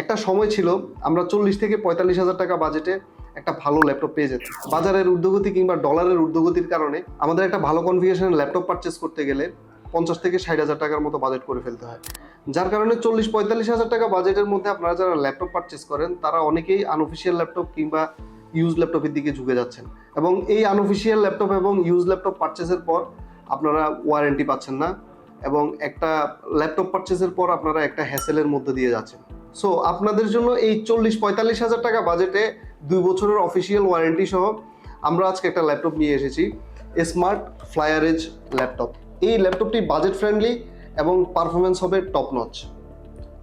একটা সময় ছিল, আমরা চল্লিশ থেকে পঁয়তাল্লিশ হাজার টাকা বাজেটে একটা ভালো ল্যাপটপ পেয়ে যেতাম। বাজারের ঊর্ধ্বগতি কিংবা ডলারের ঊর্ধ্বগতির কারণে আমাদের একটা ভালো কনফিগারেশনের ল্যাপটপ পারচেস করতে গেলে পঞ্চাশ থেকে ষাট হাজার টাকার মতো বাজেট করে ফেলতে হয়। যার কারণে চল্লিশ পঁয়তাল্লিশ হাজার টাকা বাজেটের মধ্যে আপনারা যারা ল্যাপটপ পারচেস করেন, তারা অনেকেই আনঅফিসিয়াল ল্যাপটপ কিংবা ইউজ ল্যাপটপের দিকে ঝুঁকে যাচ্ছেন। এবং এই আনঅফিসিয়াল ল্যাপটপ এবং ইউজ ল্যাপটপ পারচেসের পর আপনারা ওয়ারেন্টি পাচ্ছেন না এবং একটা ল্যাপটপ পারচেসের পর আপনারা একটা হ্যাসেলের মধ্যে দিয়ে যাচ্ছেন। সো আপনাদের জন্য এই চল্লিশ পঁয়তাল্লিশ হাজার টাকা বাজেটে দুই বছরের অফিসিয়াল ওয়ারেন্টি সহ আমরা আজকে একটা ল্যাপটপ নিয়ে এসেছি স্মার্ট ফ্লায়ারেজ ল্যাপটপ এই ল্যাপটপটি বাজেট ফ্রেন্ডলি এবং পারফরমেন্স হবে টপ নচ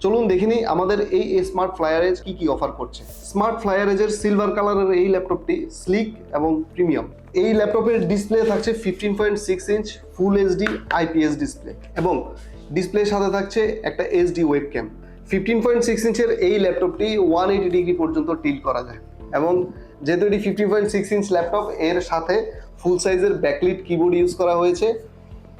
চলুন দেখিনি আমাদের এই স্মার্ট ফ্লায়ারেজ কি কি অফার করছে। স্মার্ট ফ্লায়ারেজের সিলভার কালারের এই ল্যাপটপটি স্লিক এবং প্রিমিয়াম এই ল্যাপটপের ডিসপ্লে থাকছে fifteen point six inch full HD IPS display এবং ডিসপ্লের সাথে থাকছে একটা HD web cam fifteen point six ইঞ্চের এই ল্যাপটপটি ওয়ান এইটি ডিগ্রি পর্যন্ত টিল করা যায়। এবং যেহেতু এটি fifteen point six inch laptop, এর সাথে ফুল সাইজের ব্যাকলিট কিবোর্ড ইউজ করা হয়েছে।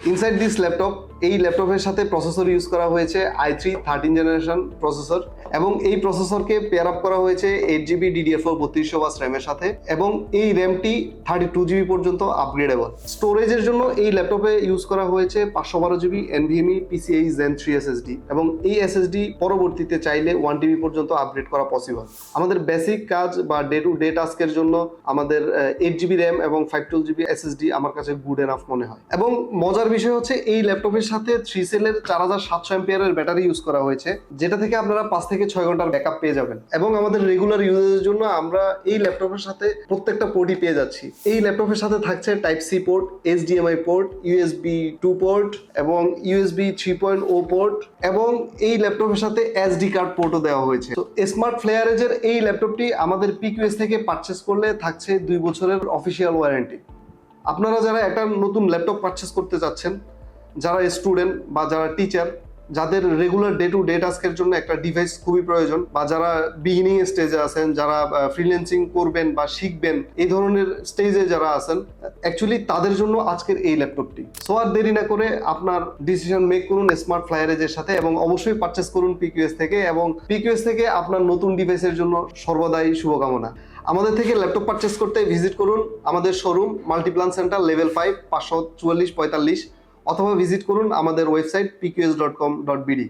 ইনসাইড দিস ল্যাপটপ এই ল্যাপটপের সাথে প্রসেসর ইউজ করা হয়েছে I three thirteen generation processor এবং এই প্রসেসরকে পেয়ার আপ করা হয়েছে এইট জিবি ডিডিআর ফোর বত্রিশশো বাস র্যামের সাথে এবং এই র্যামটি থার্টি টু জিবি পর্যন্ত আপগ্রেডেবল স্টোরেজের জন্য এই ল্যাপটপে ইউজ করা হয়েছে পাঁচশো বারো GB NVMe PCIe gen three SSD এবং এই এসএসডি পরবর্তীতে চাইলে ওয়ান টিবি পর্যন্ত আপগ্রেড করা পসিবল আমাদের বেসিক কাজ বা ডে টু ডে টাস্কের জন্য আমাদের এইট জিবি র্যাম এবং ফাইভ টুয়েলভ জিবি এসএসডি আমার কাছে গুড এনাফ মনে হয়। এবং মজার বিষয় হচ্ছে এই ল্যাপটপের সাথে থ্রি সেলের চার হাজার সাতশো এম্পিয়ারের ব্যাটারি ইউজ করা হয়েছে, যেটা থেকে আপনারা পাঁচ থেকে ছয় ঘণ্টার ব্যাকআপ পেয়ে যাবেন। এবং আমাদের রেগুলার ইউজের জন্য আমরা এই ল্যাপটপের সাথে প্রত্যেকটা পোর্টই পেয়ে যাচ্ছি। এই ল্যাপটপের সাথে থাকছে type C port S HDMI port USB two port এবং USB three point O port এবং এই ল্যাপটপের সাথে এসডি কার্ড পোর্টও দেওয়া হয়েছে। তো স্মার্ট ফ্লেয়ারেজের এই ল্যাপটপটি আমাদের পিকিউএস থেকে পারচেস করলে থাকছে দুই বছরের অফিসিয়াল ওয়ারেন্টি আপনারা যারা একটা নতুন ল্যাপটপ পারচেস করতে চাচ্ছেন যারা স্টুডেন্ট বা যারা টিচার যাদের রেগুলার ডে টু ডে টাস্কের জন্য একটা ডিভাইস খুবই প্রয়োজন বা যারা বিগিনিং স্টেজে আছেন, যারা ফ্রিল্যান্সিং করবেন বা শিখবেন, এই ধরনের স্টেজে যারা আছেন অ্যাকচুয়ালি তাদের জন্য আজকের এই ল্যাপটপটি সো আর দেরি না করে আপনার ডিসিশন মেক করুন স্মার্ট ফ্লায়ারেজের সাথে এবং অবশ্যই পারচেস করুন পিকিউএস থেকে এবং পিকিউএস থেকে আপনার নতুন ডিভাইসের জন্য সর্বদাই শুভকামনা। আমাদের থেকে ল্যাপটপ পারচেস করতে ভিজিট করুন আমাদের showroom Multiplan center level five পাঁচশো চুয়াল্লিশ, পঁয়তাল্লিশ। অথবা ভিজিট করুন আমাদের website PQS dot com dot BD